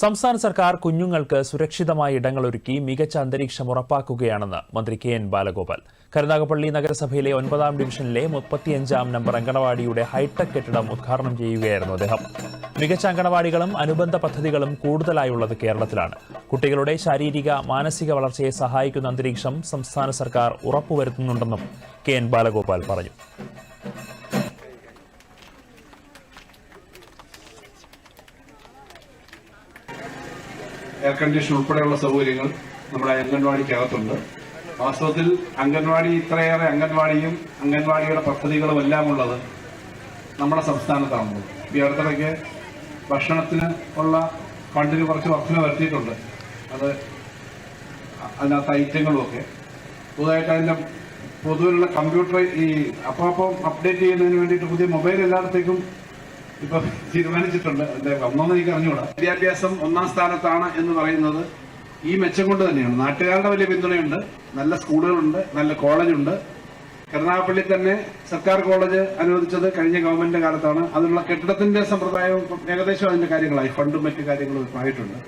സംസ്ഥാന സർക്കാർ കുഞ്ഞുങ്ങൾക്ക് സുരക്ഷിതമായ ഇടങ്ങൾ ഒരുക്കി മികച്ച അന്തരീക്ഷം ഉറപ്പാക്കുകയാണെന്ന് മന്ത്രി കെ എൻ ബാലഗോപാൽ. കരുനാഗപ്പള്ളി നഗരസഭയിലെ ഒൻപതാം ഡിവിഷനിലെ മുപ്പത്തിയഞ്ചാം നമ്പർ അങ്കണവാടിയുടെ ഹൈടെക് കെട്ടിടം ഉദ്ഘാടനം ചെയ്യുകയായിരുന്നു അദ്ദേഹം. മികച്ച അങ്കണവാടികളും അനുബന്ധ പദ്ധതികളും കൂടുതലായുള്ളത് കേരളത്തിലാണ്. കുട്ടികളുടെ ശാരീരിക മാനസിക വളർച്ചയെ സഹായിക്കുന്ന അന്തരീക്ഷം സംസ്ഥാന സർക്കാർ ഉറപ്പുവരുത്തുന്നുണ്ടെന്നും കെ എൻ ബാലഗോപാൽ പറഞ്ഞു. എയർ കണ്ടീഷൻ ഉൾപ്പെടെയുള്ള സൗകര്യങ്ങൾ നമ്മുടെ അംഗൻവാടിക്കകത്തുണ്ട്. വാസ്തവത്തിൽ അംഗൻവാടി ഇത്രയേറെ അംഗൻവാടിയും അംഗൻവാടിയുടെ പദ്ധതികളും എല്ലാം ഉള്ളത് നമ്മുടെ സംസ്ഥാനത്താണുള്ളത്. ഈ അടുത്തിടയ്ക്ക് ഭക്ഷണത്തിന് ഉള്ള ഫണ്ടിന് കുറച്ച് വർധന വരുത്തിയിട്ടുണ്ട്. അത് അതിനകത്ത് ഐറ്റങ്ങളുമൊക്കെ പുതുതായിട്ട് അതിന്റെ പൊതുവിലുള്ള കമ്പ്യൂട്ടർ ഈ അപ്പം അപ്പം അപ്ഡേറ്റ് ചെയ്യുന്നതിന് വേണ്ടിയിട്ട് പുതിയ മൊബൈൽ എല്ലായിടത്തേക്കും ഇപ്പൊ തീരുമാനിച്ചിട്ടുണ്ട്. എന്റെ ഒന്നൊന്നും എനിക്ക് അറിഞ്ഞുകൂടാ. വിദ്യാഭ്യാസം ഒന്നാം സ്ഥാനത്താണ് എന്ന് പറയുന്നത് ഈ മെച്ചം കൊണ്ട് തന്നെയാണ്. നാട്ടുകാരുടെ വലിയ പിന്തുണയുണ്ട്. നല്ല സ്കൂളുകളുണ്ട്. നല്ല കോളേജുണ്ട്. കരുനാഗപ്പള്ളി തന്നെ സർക്കാർ കോളേജ് അനുവദിച്ചത് കഴിഞ്ഞ ഗവൺമെന്റിന്റെ കാലത്താണ്. അതിനുള്ള കെട്ടിടത്തിന്റെ സമ്പ്രദായവും ഏകദേശം അതിന്റെ കാര്യങ്ങളായി. ഫണ്ടും മറ്റു കാര്യങ്ങളും ആയിട്ടുണ്ട്.